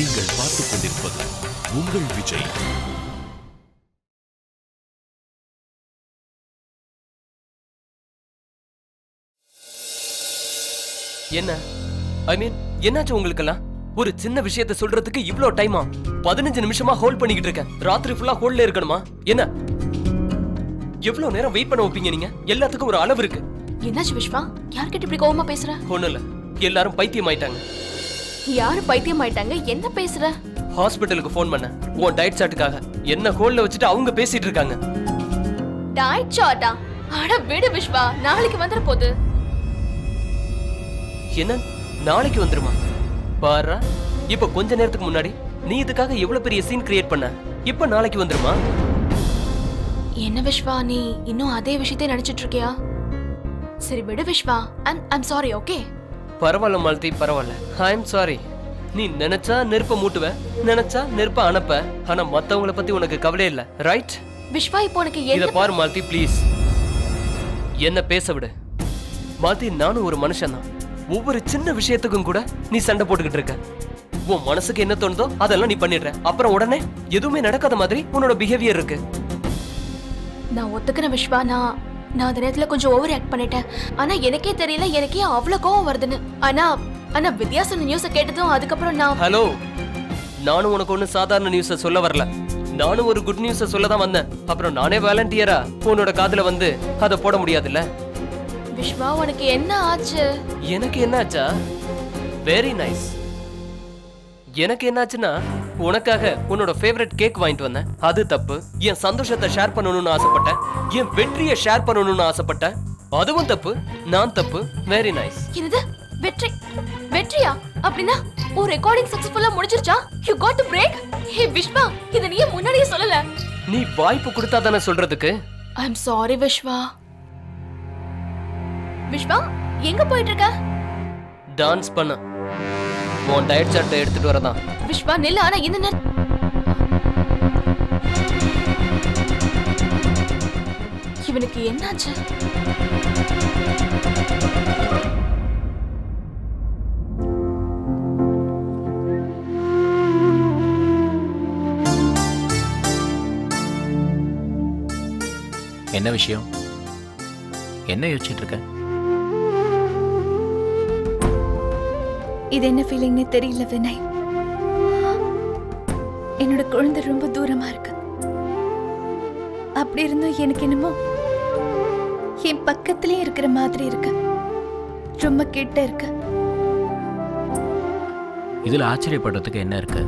நீங்கள் பார்த்துக் கொண்டிருப்பது உங்கள் விஜய். என்ன? ஐ மீன் என்னாச்சு உங்களுக்கெல்லாம்? ஒரு சின்ன விஷயத்த சொல்றதுக்கு இவ்ளோ டைமா பதினஞ்சு நிமிஷமா ஹோல்ட் பண்ணிக்கிட்டு இருக்கேன். ராத்திரி ஃபுல்லா ஹோல்ட்ல இருக்கணுமா? என்ன? எவ்வளவு நேரம் வெயிட் பண்ண வைப்பீங்க நீங்க? எல்லாத்துக்கும் ஒரு அளவு இருக்கு. என்னாச்சு விஸ்வா யார்கிட்ட இப்படி கோவமா பேசுற? ஒண்ணும் இல்ல. எல்லாரும் பைத்தியம் ஆயிட்டாங்க யாரு பைத்தியம் ஆயிட்டாங்க என்ன பேசுற? ஹாஸ்பிட்டலுக்கு ஃபோன் பண்ணேன். உன் டயட் சாட்டுக்காக என்ன ஹோல்ல வச்சுட்டு அவங்க பேசிட்டு இருக்காங்க. டயட் சாட்டா அட விடு விஸ்வா நாளைக்கு வந்துட போகுது என்ன? நாளைக்கு வந்துருமா? பாரு இப்ப கொஞ்ச நேரத்துக்கு முன்னாடி நீ இதுக்காக எவ்வளவு பெரிய சீன் கிரியேட் பண்ண? இப்ப நாளைக்கு வந்துருமா? என்ன விஸ்வா நீ இன்னும் அதே விஷயத்தை நினைச்சிட்டு இருக்கியா? சரி விடு ஐம் ஐம் சாரி ஓகே பரவாயில்ல மாலதி பரவாயில்ல. ஐ எம் சாரி நீ நினைச்சா நெருப்ப மூட்டுவ நினைச்சா நெருப்ப அனுப்ப ஆனா மத்தவங்கள பத்தி உனக்கு கவலை இல்ல. ரைட் விஸ்வா இப்போ உனக்கு இத பாரு மாலதி ப்ளீஸ் என்ன பேச விடு. மாலதி நானும் ஒரு மனுஷன் தான். ஒவ்வொரு சின்ன விஷயத்துக்கும் கூட நீ சண்டை போட்டுக்கிட்டு இருக்க. உன் மனசுக்கு என்ன தோணுதோ அதெல்லாம் நீ பண்ணிடுற. அப்புறம் உடனே எதுவுமே நடக்காத மாதிரி உன்னோட பிஹேவியர் இருக்கு. நான் ஒத்துக்கிறேன் விஸ்வா நான் நான் அந்த நேரத்துல கொஞ்சம் ஓவர் ஆக்ட் பண்ணிட்டேன். ஆனா எனக்கே தெரியல எனக்கே அவ்வளவு கோவம் வருதுன்னு. ஆனா ஆனா வித்யா சொன்ன நியூஸ கேட்டதும் அதுக்கப்புறம் நான் ஹலோ நானும் உனக்கு ஒன்றும் சாதாரண நியூஸை சொல்ல வரல. நானும் ஒரு குட் நியூஸை சொல்ல தான் வந்தேன். அப்புறம் நானே வாலண்டியரா உன்னோட காதுல வந்து அதை போட முடியாதுல்ல? விஸ்வா உனக்கு என்ன ஆச்சு? எனக்கு என்னாச்சா வெரி நைஸ் எனக்கு என்னாச்சுன்னா உனக்காக உன்னோட ஃபேவரட் கேக் வாங்கிட்டு வந்தேன். அது தப்பு. என் சந்தோஷத்தை ஷேர் பண்ணணும்னு ஆசைப்பட்டேன். என் வெற்றியை ஷேர் பண்ணணும்னு ஆசைப்பட்டேன். அதுவும் தப்பு. நான் தப்பு. வெரி நைஸ் என்னது? வெற்றி. வெற்றியா? அப்படின்னா ஒரு ரெக்கார்டிங் சக்சஸ்ஃபுல்லா முடிஞ்சிருச்சா? You got to break hey Viswa இத நீ முன்னாடியே சொல்லல. நீ வாய்ப்பு கொடுத்தா தானே சொல்றதுக்கு? I am sorry Viswa Viswa எங்க போயிட்டு இருக்க? டான்ஸ் பண்ண. உன் டயட் சார்ட்டை எடுத்துட்டு வரதான் விஸ்வா நில்லு ஆனா இந்த நேரம் இவனுக்கு என்னாச்சு? என்ன விஷயம்? என்ன யோசிச்சுட்டு இருக்க? இது என்ன ஃபீலிங்னே தெரியல வினய். என்னோட குழந்தை ரொம்ப தூரமா இருக்கு. அப்படி இருந்தும் எனக்கு என்னமோ என் பக்கத்திலே இருக்கிற மாதிரி இருக்கு. ரொம்ப கிட்ட இருக்கு. இதுல ஆச்சரியப்படுறதுக்கு என்ன இருக்கு?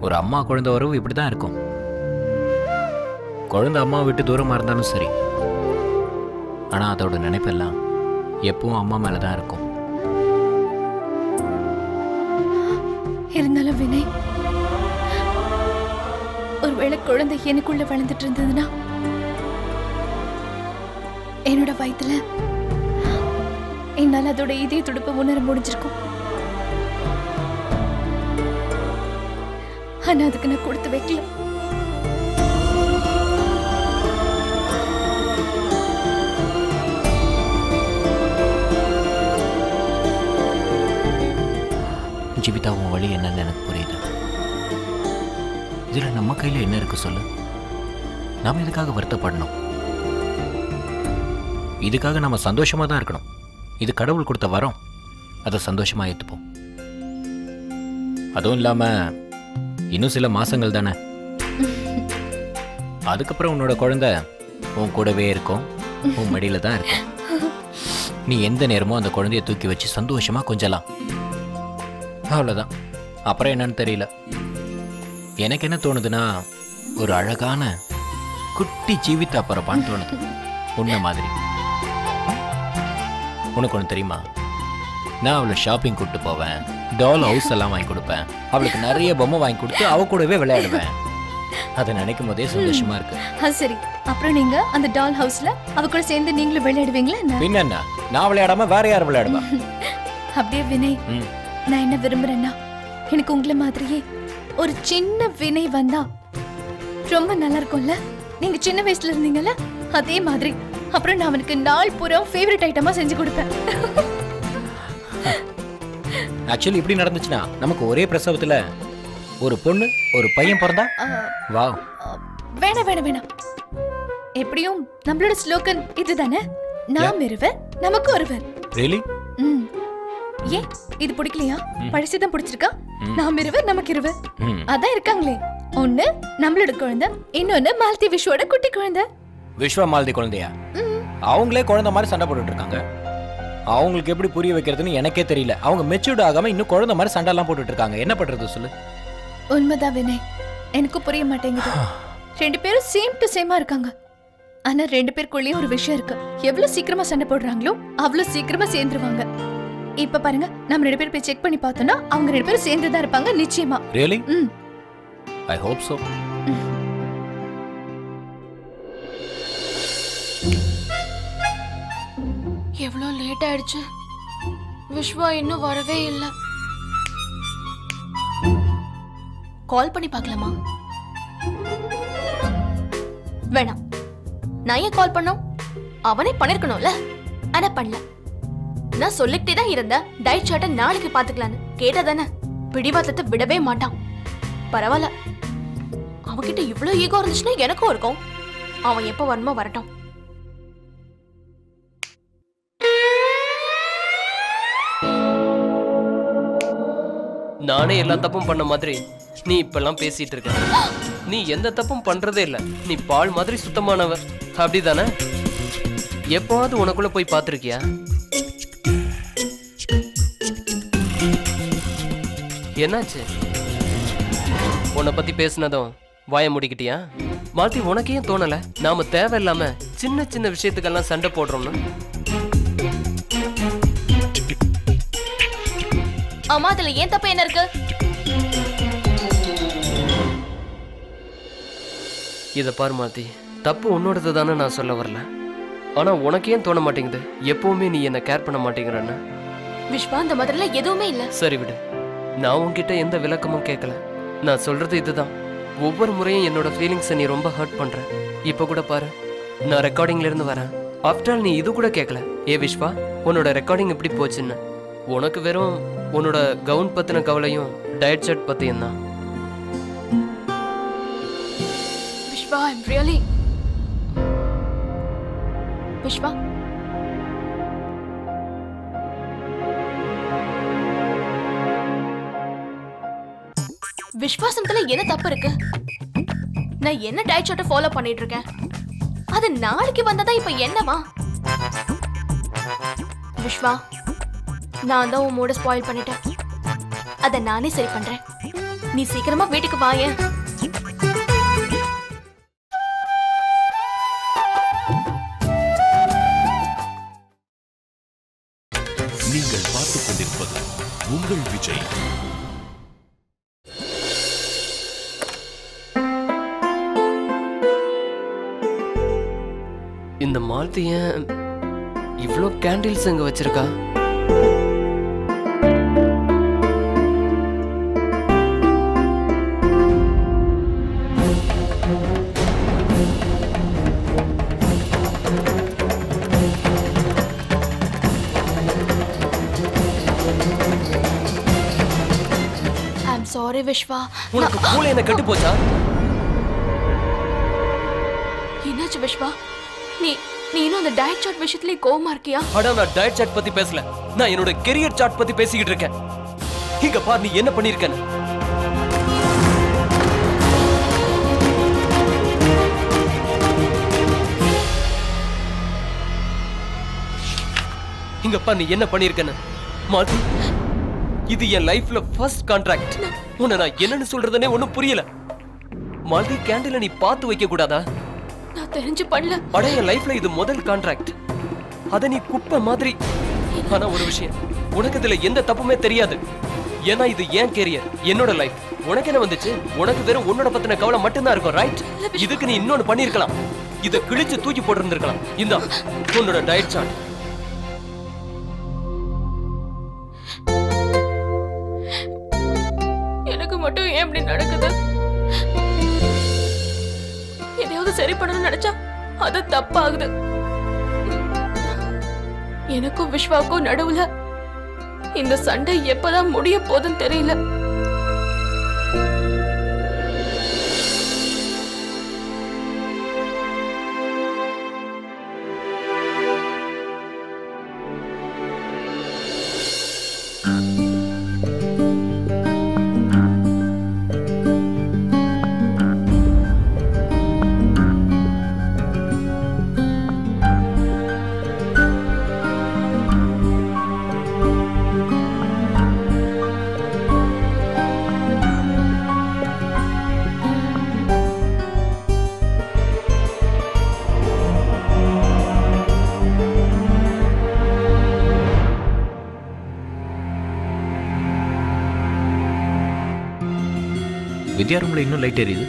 ஒரு அம்மா குழந்தை உறவு இப்படிதான் இருக்கும். குழந்தை அம்மா விட்டு தூரமா இருந்தாலும் சரி. ஆனால் அதோட நினைப்பெல்லாம் எப்பவும் அம்மா மேலே தான் இருக்கும். இருந்தாலும் வினய் ஒருவேளை குழந்தை எனக்குள்ள வளர்ந்துட்டு இருந்ததுன்னா என்னோட வயிற்றுல என்னால் அதோட இதய துடுப்பை உணர முடிஞ்சிருக்கும். ஆனால் அதுக்கு நான் கொடுத்து வைக்கல. ஜீவிதா உன் வழி என்னன்னு எனக்கு புரியுது. இதில் நம்ம கையில் என்ன இருக்கு சொல்லு? நாம் இதுக்காக வருத்தப்படணும்? இதுக்காக நம்ம சந்தோஷமாக தான் இருக்கணும். இது கடவுள் கொடுத்த வரம். அதை சந்தோஷமாக ஏற்றுப்போம் அதுவும் இல்லாமல் இன்னும் சில மாதங்கள் தானே? அதுக்கப்புறம் உன்னோட குழந்தை உன் கூடவே இருக்கும். உன் மடியில் தான் இருக்கும். நீ எந்த நேரமும் அந்த குழந்தைய தூக்கி வச்சு சந்தோஷமாக கொஞ்சலாம். அவ்வளோதான் அப்புறம் என்னன்னு தெரியல. எனக்கு என்ன தோணுதுன்னா ஒரு அழகான குட்டி ஜீவிதா பிறப்பான்னு தோணுது. உன்ன மாதிரி. உனக்கு ஒன்று தெரியுமா? நான் அவளை ஷாப்பிங் கூப்பிட்டு போவேன். டால் ஹவுஸ் எல்லாம் வாங்கி கொடுப்பேன். அவளுக்கு நிறைய பொம்மை வாங்கி கொடுத்து அவ கூடவே விளையாடுவேன். அதை நினைக்கும் போதே சந்தோஷமா இருக்கு. சரி. அப்புறம் நீங்க அந்த டால் ஹவுஸ்ல அவ கூட சேர்ந்து நீங்களும் விளையாடுவீங்களா? பின்ன நான் விளையாடாம வேற யார் விளையாடுவா? அப்படியே வினய். நான் என்ன விரும்புறேன்னா எனக்கு உங்களை மாதிரியே ஒரு சின்ன வினை வந்தா ரொம்ப நல்லா இருக்கும்ல நீங்க சின்ன வயசுல இருந்தீங்கல்ல அதே மாதிரி. அப்புறம் நான் அவனுக்கு நாள் பூரா ஃபேவரட் ஐட்டமா செஞ்சு கொடுப்பேன். ஆக்சுவலி இப்படி நடந்துச்சுன்னா நமக்கு ஒரே பிரசவத்துல ஒரு பொண்ணு ஒரு பையன் பிறந்தா? ஆ, வேணாம் வேணாம் வேணாம். எப்படியும் நம்மளோட ஸ்லோகன் இதுதானே? நாம் இருவர் நமக்கு ஒருவர். ரியலி ம். ஏன்? இது பிடிக்கலையா? பழசுதான் பிடிச்சிருக்கா? நாம் இருவர் நமக்கு இருவர். அதான் இருக்காங்களே. ஒண்ணு நம்மளோட குழந்தை. இன்னொன்னு மாலதி விஷ்வோட குட்டி குழந்தை. விஸ்வா மாலதி குழந்தையா? அவங்களே குழந்தை மாதிரி சண்டை போட்டுட்டு இருக்காங்க. அவங்களுக்கு எப்படி புரிய வைக்கிறதுன்னு எனக்கே தெரியல. அவங்க மெச்சூர்ட் ஆகாம இன்னும் குழந்தை மாதிரி சண்டைலாம் போட்டுட்டு இருக்காங்க. என்ன பண்றது சொல்லு? உண்மைதான் வினய் எனக்கும் புரிய மாட்டேங்குது. ரெண்டு பேரும் சேம் டு சேமா இருக்காங்க. ஆனா ரெண்டு பேருக்குள்ளேயும் ஒரு விஷயம் இருக்கு. எவ்வளவு சீக்கிரமா சண்டை போடுறாங்களோ அவ்வளவு சீக்கிரமா சேர்ந்துருவாங்க. இப்ப பாருங்க நம்ம ரெண்டு பேரும் போய் செக் பண்ணி பார்த்தோம்னா அவங்க ரெண்டு பேரும் சேர்ந்து தான் இருப்பாங்க நிச்சயமா. ரியலி ம். I hope so. எவ்வளோ லேட் ஆயிடுச்சு. விஸ்வா இன்னும் வரவே இல்லை. கால் பண்ணி பார்க்கலாமா? வேணாம். நான் ஏன் கால் பண்ணோம்? அவனே பண்ணிருக்கணும்ல. ஆனா பண்ணல. நான் சொல்லிக்கிட்டே தான் இருந்தேன். டயட் சார்ட்டை நாளைக்கு பாத்துக்கலான்னு கேட்டா தானே பிடிவாதத்தை விடவே மாட்டான். பரவாயில்ல. அவகிட்ட இவ்வளோ ஈகோ இருந்துச்சுன்னா எனக்கும் இருக்கும். அவன் எப்போ வரணுமோ வரட்டும். நானே எல்லா தப்பும் பண்ண மாதிரி நீ இப்பெல்லாம் பேசிட்டு இருக்க. நீ எந்த தப்பும் பண்றதே இல்ல. நீ பால் மாதிரி சுத்தமானவ. அப்படிதானே? எப்போவாவது உனக்குள்ள போய் பார்த்திருக்கியா? என்னாச்சு? உன்னை பத்தி பேசுனதும் வாய முடிக்கிட்டியா? மாத்தி உனக்கு ஏன் தோணல? நாம தேவையில்லாம சின்ன சின்ன விஷயத்துக்கெல்லாம் சண்டை போடுறோம்னு. அம்மா அதுல ஏன் தப்பு என்ன இருக்கு? இத பாரு மாத்தி தப்பு உன்னோடது தானே நான் சொல்ல வரல. ஆனா உனக்கு ஏன் தோண மாட்டேங்குது? எப்பவுமே நீ என்ன கேர் பண்ண மாட்டேங்கிறன்னு. விஸ்வா அந்த மாதிரிலாம் எதுவுமே இல்ல. சரி விடு. நான் உங்ககிட்ட எந்த விளக்கமும் கேட்கல. நான் சொல்றது இதுதான். ஒவ்வொரு முறையும் என்னோட ஃபீலிங்ஸை நீ ரொம்ப ஹர்ட் பண்ற. இப்ப கூட பாரு. நான் ரெக்கார்டிங்ல இருந்து வரேன். ஆஃப்டர் ஆல் நீ இது கூட கேட்கல. ஏ விஷ்வா உன்னோட ரெக்கார்டிங் எப்படி போச்சுன்னு. உனக்கு வெறும் உன்னோட கவுன் பத்தின கவலையும் டயட் ஷர்ட் பத்தியும் தான். விஷ்வா ஐம் ரியலி விஸ்வா விஸ்வாசத்துல என்ன தப்பு இருக்கு? நான் என்ன டயட் சார்ட்டை ஃபாலோ பண்ணிட்டு இருக்கேன் அது நாளைக்கு வந்ததா இப்ப என்னவா விஸ்வா நான் தான் உன் மூட ஸ்பாயில் பண்ணிட்டேன். அதை நானே சரி பண்றேன். நீ சீக்கிரமா வீட்டுக்கு வாயேன். மாலத்தி ஏன் இவ்வளோ கேண்டில்ஸ் அங்க வச்சிருக்கா சாரி விஸ்வா உனக்கு மூளை என்ன கெட்டு போச்சா? என்னாச்சு விஸ்வா நீ நீ இன்னும் அந்த டயட் சார்ட் விஷயத்துலயே கோவமா இருக்கியா? அட நான் டயட் சார்ட் பத்தி பேசல. நான் என்னோட கெரியர் சார்ட் பத்தி பேசிக்கிட்டு இருக்கேன். இங்க பார் நீ என்ன பண்ணிருக்கேன்னு. இங்க பார் நீ என்ன பண்ணிருக்கன்னு. மாத்தி இது என் லைஃப்ல ஃபர்ஸ்ட் கான்ட்ராக்ட் உன்னை நான் என்னன்னு சொல்றதுனே ஒன்றும் புரியல. மாலதி கேண்டில நீ பார்த்து வைக்க கூடாதா நான் தெரிஞ்சு பண்ணல. அட என் லைஃப்ல இது முதல் கான்ட்ராக்ட் அத நீ குப்பை மாதிரி. ஆனா ஒரு விஷயம். உனக்கு இதுல எந்த தப்புமே தெரியாது. ஏன்னா இது ஏன் கேரியர் என்னோட லைஃப் உனக்கு என்ன வந்துச்சு? உனக்கு வெறும் உன்னோட பத்தின கவலை மட்டும்தான் இருக்கும் ரைட் இதுக்கு நீ இன்னொன்னு பண்ணிருக்கலாம் இதை கிழிச்சு தூக்கி போட்டிருந்திருக்கலாம். இந்த உன்னோட டயட் சார்ட் சரி பண்ணணும்னு நினைச்சா அது தப்பாகுது. எனக்கும் விஸ்வாக்கும் நடுவுல இந்த சண்டை எப்பதான் முடிய போதுன்னு தெரியல. வித்யா ரூம்ல இன்னும் லைட் எரியுது.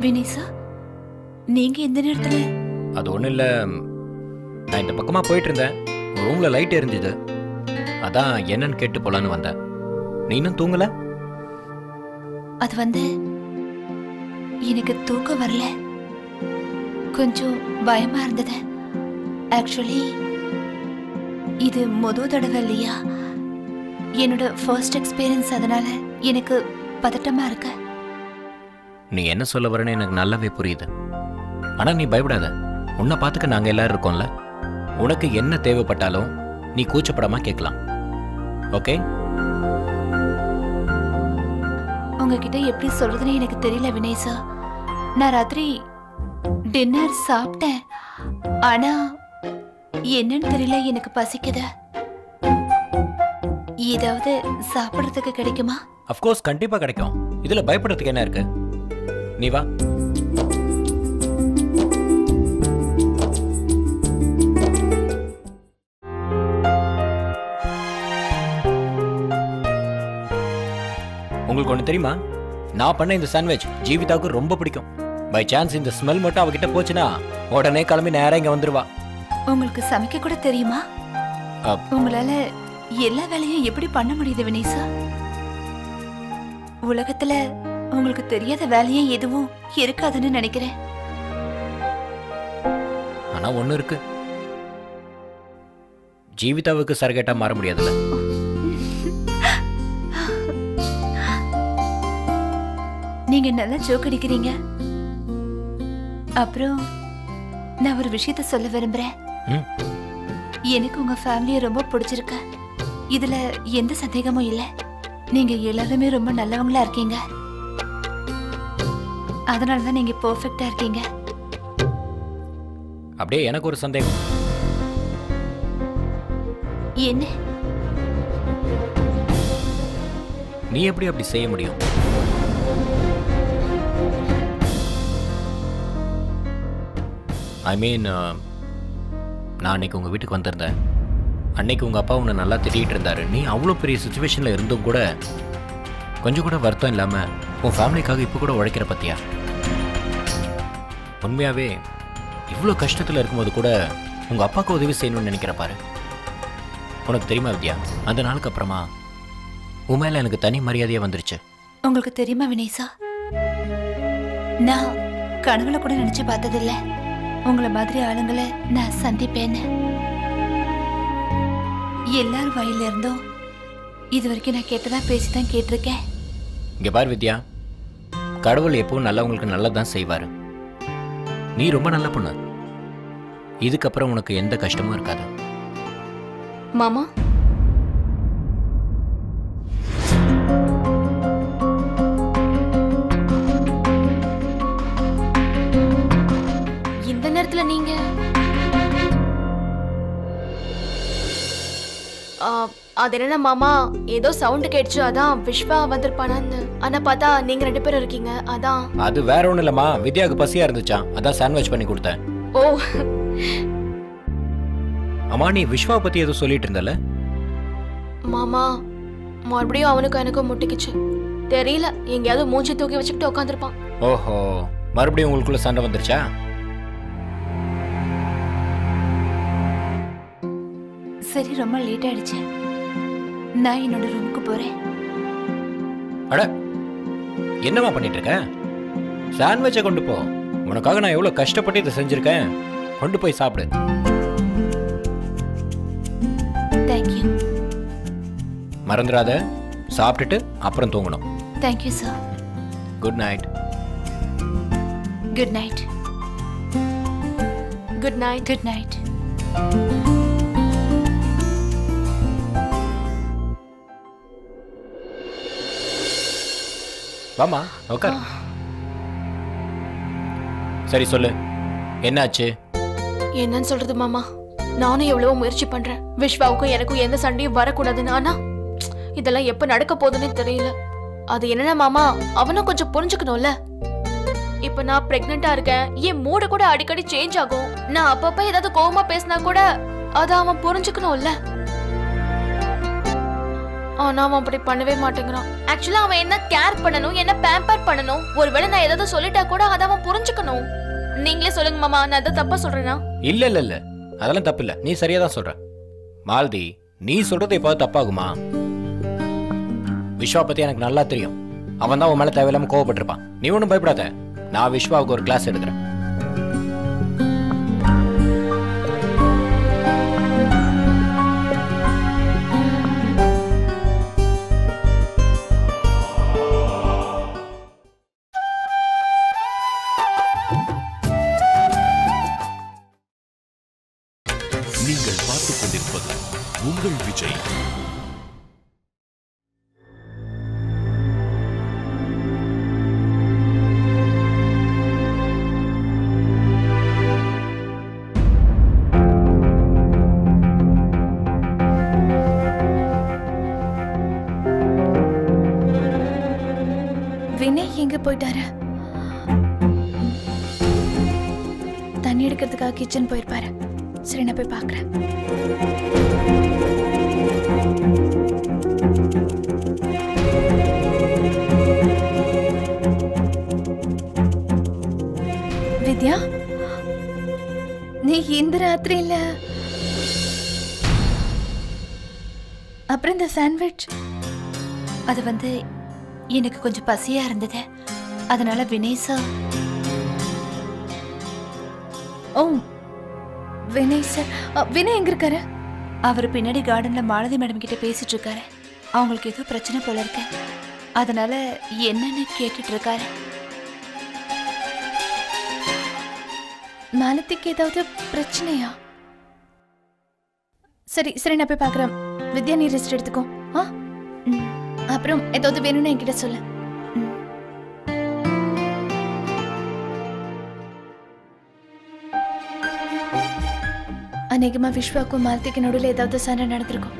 வினேசா நீங்க எந்த நேரத்துல அது ஒன்றும் இல்லை. நான் இந்த பக்கமாக போயிட்டு இருந்தேன் ரூமில் லைட் எரிஞ்சுது. அதான் என்னன்னு கேட்டு போலான்னு வந்தேன். நீ இன்னும் தூங்கல? அது வந்து எனக்கு தூக்கம் வரல. கொஞ்சம் பயமா இருந்தது. ஆக்சுவலி இது முத தடவை இல்லையா? என்னோட ஃபர்ஸ்ட் எக்ஸ்பீரியன்ஸ் அதனால எனக்கு பதட்டமா இருக்கு. நீ என்ன சொல்ல வரேன்னு எனக்கு நல்லாவே புரியுது. ஆனால் நீ பயப்படாத. உன்னை பார்த்துக்க நாங்கள் எல்லாரும் இருக்கோம்ல. உனக்கு என்ன தேவைப்பட்டாலும் நீ கூச்சப்படாம கேட்கலாம். ஓகே? உங்ககிட்ட எப்படி சொல்றதுன்னு எனக்கு தெரியல வினேசா நான் ராத்திரி டின்னர் சாப்பிட்டேன். ஆனா என்னன்னு தெரியல எனக்கு பசிக்குது. ஏதாவது சாப்பிடுறதுக்கு கிடைக்குமா? அஃப்கோர்ஸ் கண்டிப்பாக கிடைக்கும். இதில் பயப்படுறதுக்கு என்ன இருக்கு? நீ வா. உங்களுக்கு ஒன்று தெரியுமா? நான் பண்ண இந்த சாண்ட்விச் ஜீவிதாவுக்கு ரொம்ப பிடிக்கும். பை சான்ஸ் இந்த ஸ்மெல் மட்டும் அவகிட்ட போச்சுன்னா உடனே கிளம்பி நேரா இங்க வந்துருவா. உங்களுக்கு சமைக்க கூட தெரியுமா. உங்களால எல்லா வேலையும் எப்படி பண்ண முடியுது வினேசா? உலகத்துல உங்களுக்கு தெரியாத வேலையே எதுவும் இருக்காதுன்னு நினைக்கிறேன். ஆனா ஒண்ணு இருக்கு. ஜீவிதாவுக்கு சரகேட்டா மாற முடியாதுல்ல. நீங்க நல்லா ஜோக் அடிக்கிறீங்க. அப்புறம் நான் ஒரு விஷயத்த சொல்ல விரும்புறேன். எனக்கு உங்க ஃபேமிலியை ரொம்ப பிடிச்சிருக்கு. இதுல எந்த சந்தேகமும் இல்ல. நீங்க எல்லாருமே ரொம்ப நல்லவங்களா இருக்கீங்க. அதனால தான் நீங்க பெர்ஃபெக்ட்டா இருக்கீங்க. அப்படியே எனக்கு ஒரு சந்தேகம். என்ன? நீ எப்படி அப்படி செய்ய முடியும்? ஐ மீன் uh, நான் அன்னைக்கு உங்கள் வீட்டுக்கு வந்திருந்தேன். அன்னைக்கு உங்கள் அப்பா உன்னை நல்லா திட்டிகிட்டு இருந்தாரு. நீ அவ்வளோ பெரிய சுச்சுவேஷனில் இருந்தும் கூட கொஞ்சம் கூட வருத்தம் இல்லாமல் உன் ஃபேமிலிக்காக இப்போ கூட உழைக்கிற பற்றியா உண்மையாகவே இவ்வளோ கஷ்டத்தில் இருக்கும்போது கூட உங்கள் அப்பாவுக்கு உதவி செய்யணும்னு நினைக்கிற பாரு. உனக்கு தெரியுமா வித்யா? அந்த நாளுக்கு அப்புறமா உன் மேல எனக்கு தனி மரியாதையாக வந்துருச்சு. உங்களுக்கு தெரியுமா வினேசா? நான் கனவுல கூட நினச்சி பார்த்ததில்லை. உங்களை மாதிரி ஆளுங்களை நான் சந்திப்பேன்னு. எல்லார் வாயில இருந்தும் இது வரைக்கும் நான் கேட்டதா பேசிதான் கேட்டிருக்கேன். இங்க பார் வித்யா. கடவுள் எப்பவும் நல்லவங்களுக்கு நல்லதான் செய்வாரு. நீ ரொம்ப நல்ல பொண்ணு. இதுக்கப்புறம் உனக்கு எந்த கஷ்டமும் இருக்காது. மாமா அது என்ன மாமா. ஏதோ சவுண்ட் கேட்டுச்சு. அதான் விஸ்வா வந்திருப்பானான்னு. ஆனா பார்த்தா நீங்க ரெண்டு பேரும் இருக்கீங்க. அதான். அது வேற ஒண்ணும் இல்லம்மா. வித்யாவுக்கு பசியா இருந்துச்சாம் அதான் சாண்ட்விச் பண்ணி கொடுத்தேன். ஓ. அம்மா நீ விஸ்வாவை பத்தி ஏதோ சொல்லிட்டு இருந்தல மாமா மறுபடியும் அவனுக்கும் எனக்கும் முட்டிக்கிச்சு. தெரியல. எங்கேயாவது மூஞ்சி தூக்கி வச்சுக்கிட்டு உட்காந்துருப்பான் ஓஹோ. மறுபடியும் உங்களுக்குள்ள சண்டை வந்துருச்சா? சரி ரொம்ப லேட் ஆயிடுச்சு. நான் என்னோட ரூமுக்கு போறேன். அட என்னம்மா பண்ணிட்டு இருக்க சாண்ட்விச்சை கொண்டு போ. உனக்காக நான் எவ்வளோ கஷ்டப்பட்டு இதை செஞ்சுருக்கேன். கொண்டு போய் சாப்பிடு. தேங்க்யூ மறந்துடாத. சாப்பிட்டுட்டு அப்புறம் தூங்கணும். Thank you sir good night good night good night good night வாமா உட்கார் சரி சொல்லு. என்னாச்சு? என்னன்னு சொல்றது மாமா? நானும் எவ்வளவோ முயற்சி பண்றேன். விஸ்வாவுக்கும் எனக்கும் எந்த சண்டையும் வரக்கூடாதுன்னு. ஆனா இதெல்லாம் எப்ப நடக்க போகுதுன்னே தெரியல. அது என்னன்னா மாமா அவனும் கொஞ்சம் புரிஞ்சுக்கணும்ல. இப்ப நான் பிரெக்னெண்டா இருக்கேன். என் மூடு கூட அடிக்கடி சேஞ்ச் ஆகும். நான் அப்பப்ப ஏதாவது கோவமா பேசினா கூட அத அவன் புரிஞ்சுக்கணும்ல. ஆனா அவன் அப்படி பண்ணவே மாட்டேங்கிறான். ஆக்சுவலா அவன் என்ன கேர் பண்ணணும் என்ன பேம்பர் பண்ணணும் ஒருவேளை நான் ஏதாவது சொல்லிட்டா கூட அதை அவன் புரிஞ்சுக்கணும். நீங்களே சொல்லுங்க மாமா நான் அதை தப்பா சொல்றேனா? இல்ல இல்ல இல்ல. அதெல்லாம் தப்பு இல்ல. நீ சரியா தான் சொல்ற. மாலதி நீ சொல்றது இப்போ தப்பாகுமா? விஸ்வா பத்தி எனக்கு நல்லா தெரியும். அவன் தான் உன் மேல தேவையில்லாம கோவப்பட்டிருப்பான். நீ ஒன்றும் பயப்படாத. நான் விஸ்வாவுக்கு ஒரு கிளாஸ் எடுக்கிறேன். எங்க போயிட்டாரு? தண்ணி எடுக்கிறதுக்காக கிச்சன் போயிருப்பாரு. சரி நான் போய் பார்க்குறேன் வித்யா? நீ இந்த ராத்திரியில அப்புறம் இந்த சாண்ட்விச் அது வந்து எனக்கு கொஞ்சம் பசியா இருந்தது. அதனால வினய் சார். ஓ வினய் சார். வினய் எங்க இருக்காரு? அவர் பின்னாடி கார்டன்ல மாலதி மேடம் கிட்ட பேசிட்டு இருக்காரு. அவங்களுக்கு ஏதோ பிரச்சனை போல இருக்கு. அதனால என்னன்னு கேட்டுட்டு இருக்காரு. மாலதிக்கு ஏதாவது பிரச்சனையா? சரி சரி நான் போய் பார்க்குறேன் வித்யா நீ ரெஸ்ட் எடுத்துக்கோ. ஆ? ம். அப்புறம் ஏதாவது வேணும்னு என்கிட்ட சொல்லு. அநேகமா விஸ்வாக்கும் மாலத்திக்கு நடுவில் ஏதாவது சண்டை நடந்திருக்கும்.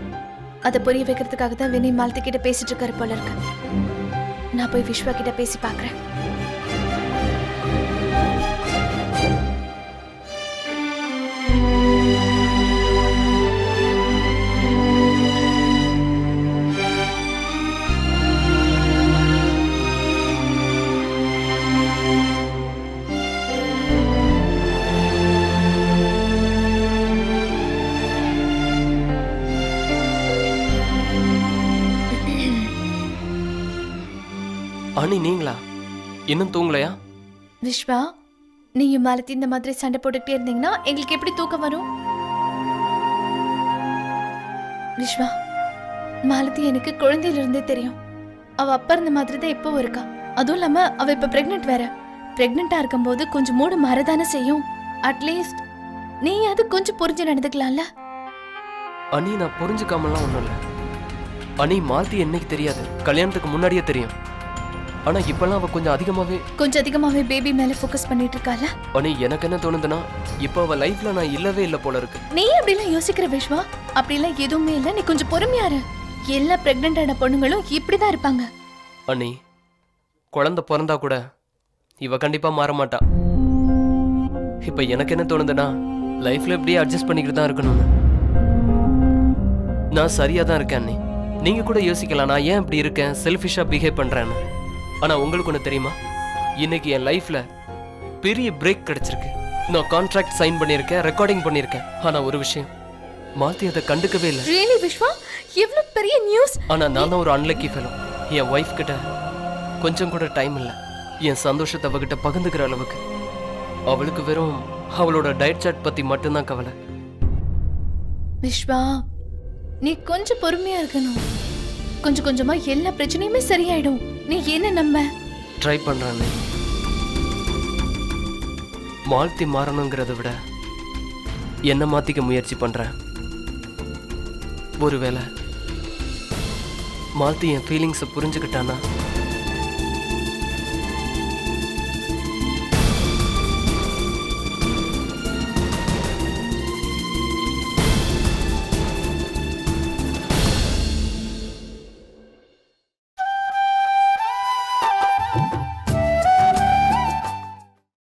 அதை புரிய வைக்கிறதுக்காக தான் வினய் மாலத்திக்கிட்ட பேசிட்டு இருக்காரு போல இருக்கு. நான் போய் விஸ்வா கிட்ட பேசி பார்க்குறேன். அனி நீங்களா? இன்னும் தூங்கலையா? விஸ்வா நீயும் மாலதி இந்த மாதிரி சண்டை போட்டுக்கிட்டே இருந்தீங்கன்னா எங்களுக்கு எப்படி தூக்கம் வரும்? விஸ்வா மாலதி எனக்கு குழந்தையில இருந்தே தெரியும். அவ அப்பா இருந்த மாதிரி தான் இப்பவும் இருக்கா. அதுவும் இல்லாம அவ இப்ப பிரெக்னென்ட் வேற. பிரெக்னெண்டா இருக்கும்போது கொஞ்சம் மூடு மறதானே செய்யும். அட்லீஸ்ட் நீ அது கொஞ்சம் புரிஞ்சு நடந்துக்கலாம்ல? அனி நான் புரிஞ்சுக்காமலாம் ஒன்றும் இல்லை. அனி மாலதி என்னைக்கு தெரியாது. கல்யாணத்துக்கு முன்னாடியே தெரியும். ஆனா இப்பெல்லாம் அவ கொஞ்சம் அதிகமாவே கொஞ்சம் அதிகமாவே பேபி மேல ஃபோக்கஸ் பண்ணிட்டு இருக்கால அனி எனக்கு என்ன தோணுதுன்னா இப்போ அவ லைஃப்ல நான் இல்லவே இல்லை போல இருக்கு. நீ அப்படிலாம் யோசிக்கிற விஸ்வா அப்படிலாம் எதுவுமே இல்ல. நீ கொஞ்சம் பொறுமையா இரு எல்லா பிரெக்னென்டான பொண்ணுங்களும் இப்படிதான் இருப்பாங்க. அண்ணி குழந்தை பிறந்தா கூட இவ கண்டிப்பா மாற மாட்டா. இப்ப எனக்கு என்ன தோணுதுன்னா லைஃப்ல இப்படியே அட்ஜஸ்ட் பண்ணிக்கிட்டு தான் இருக்கணும்னு. நான் சரியா தான் இருக்கேன் அண்ணி. நீங்க கூட யோசிக்கலாம் நான் ஏன் இப்படி இருக்கேன்? செல்ஃபிஷா பிஹேவ் பண்றேன்னு. ஆனா உங்களுக்கு ஒன்று தெரியுமா? இன்னைக்கு என் லைஃப்ல பெரிய பிரேக் கிடைச்சிருக்கு. நான் கான்ட்ராக்ட் சைன் பண்ணியிருக்கேன் ரெக்கார்டிங் பண்ணியிருக்கேன். ஆனா ஒரு விஷயம் மாத்தி அதை கண்டுக்கவே இல்லை. ரியலி விஸ்வா? எவ்வளவு பெரிய நியூஸ் ஆனா நான் ஒரு அன்லக்கி ஃபெலோ என் ஒய்ஃப் கிட்ட கொஞ்சம் கூட டைம் இல்லை. என் சந்தோஷத்தை அவகிட்ட பகிர்ந்துக்கிற அளவுக்கு. அவளுக்கு வெறும் அவளோட டயட் சாட் பத்தி மட்டும்தான் கவலை. விஸ்வா நீ கொஞ்சம் பொறுமையா இருக்கணும். கொஞ்சம் கொஞ்சமா எல்லா பிரச்சனையுமே சரியாயிடும். நீ என்ன நம்ப? ட்ரை பண்றானே. மால்த்தி மாறணுங்கிறத விட என்ன மாத்திக்க முயற்சி பண்றேன் ஒருவேளை மால்த்தி என் ஃபீலிங்ஸை புரிஞ்சுக்கிட்டானா?